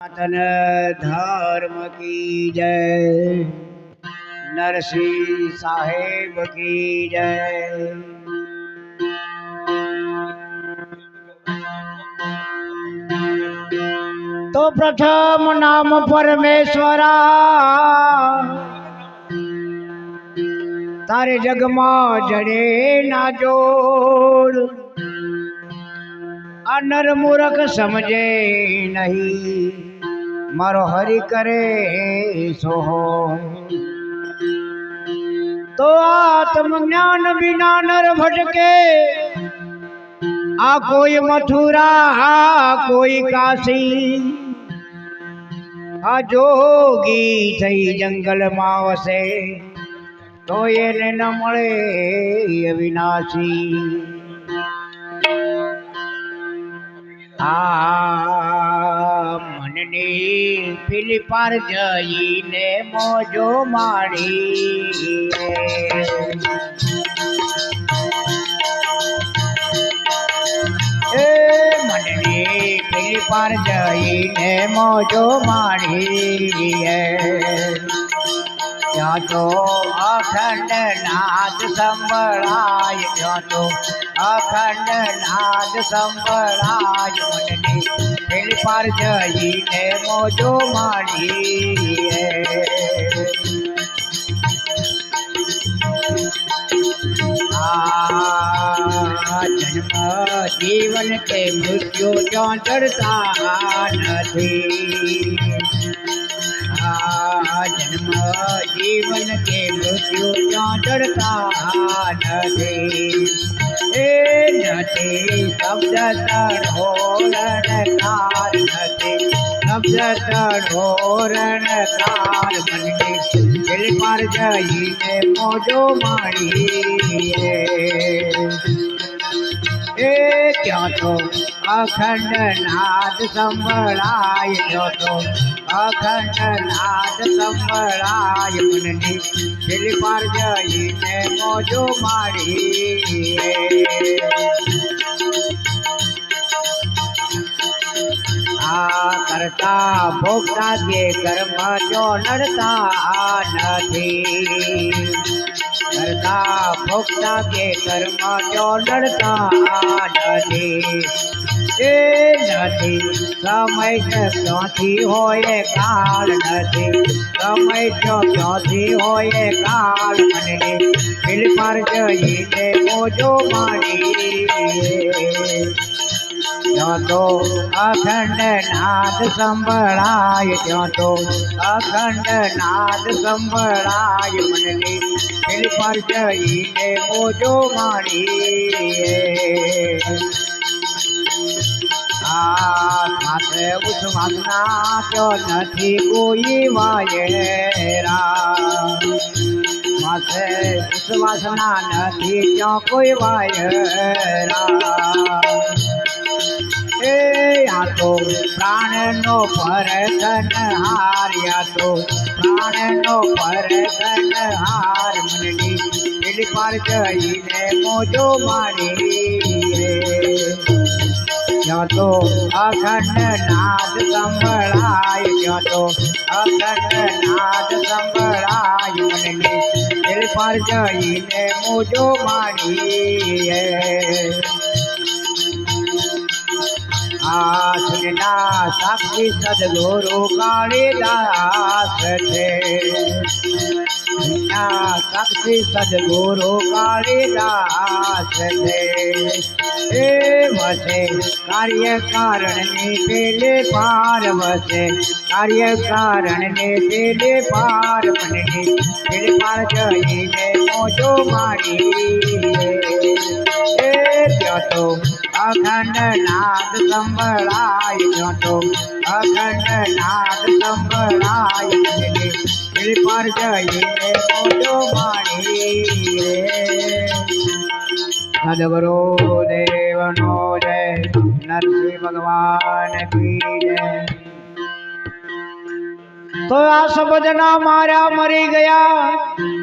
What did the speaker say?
સનાતન ધર્મ કી જય નરસિંહ સાહેબ કી જય તો પ્રથમ નામ પરમેશ્વરા તારે જગમાં જડે ના જોડ આ નર મૂરખ સમજે નહીં મારો હરિ કરે સોહો તો આત્મ જ્ઞાન વિના નર ભટકે, આ કોઈ મથુરા, આ કોઈ કાશી. આ જોગી થઈ જંગલમાં વસે, તો એને ન મળે અવિનાશી આ મનની પેલી પાર જઈને મોજો માણી એ મનની પેલી પાર જઈને મોજો માડી ત્યાં તો અખંડ નાદ સંભળાય ત્યાં તો અખંડ નાદ સંભળાય મનની. પેલી પાર જઈને મોજો માણીએ. જન્મ જીવન કે મૃત્યુ ક્યાં ડરતા નથી. જન્મ જીવન કે મૃત્યુ ક્યાં ડરતા નથી એ નથી શબ્દ તળોરણ કાળ નથી શબ્દ તળોરણ કાળ મનની દિલ પર જઈને મોજો માણી એ ક્યાં તો અખંડ નાદ સંભળાય તો અખંડ નાદ સંભળાય મનની દિલ પર જઈને મોજો મારી આ કરતા ભોગતા કે કર્મ જો નડતા નથી. કરતા ભોગતા કે કર્મ જો નડતા નથી. એ નથી. સમય છે ક્યાંથી હોય કાળ નથી. સમય જો ક્યાંથી હોય કાળ મને દિલ પર જઈને મોજો મારી. ત્યાં તો અખંડ નાદ સંભળાય, ત્યાં તો અખંડ નાદ સંભળાય. મનની દિલ પર જઈને મોજો માણી સાથે ઉચ્છવાસના તો નથી કોઈ વાયરા. માથે ઉચ્છવાસના નથી ત્યાં કોઈ વાયરા. એ આ તો પ્રાણનો પરતન હાર યા તો પ્રાણનો પરતન હાર મનની. દિલ પાર જઈને મોજો માણી ત્યાં તો અખંડ નાદ સંભળાય ત્યાં તો અખંડ નાદ સંભળાય મનની. દિલ પર જઈને મોજો મારી આસના સાક્ષી સદગુરુ કાળીદાસ છે ના સાક્ષી સદગુરુ કાળીદાસ છે એ વસે કાર્ય કારણની પેલે પાર વસે કાર્ય કારણને પેલે પાર મને પેલે પાર જઈને મોજો મારી તો અખંડ નાદ સંભળાય તો અખંડ નાદ સંભળાય દિલ પર જઈએ મોજો માણી સદગુરુ દેવનો જય, નરસિંહ ભગવાન કી જય. તો આ શબ્દના માર્યા મરી ગયા.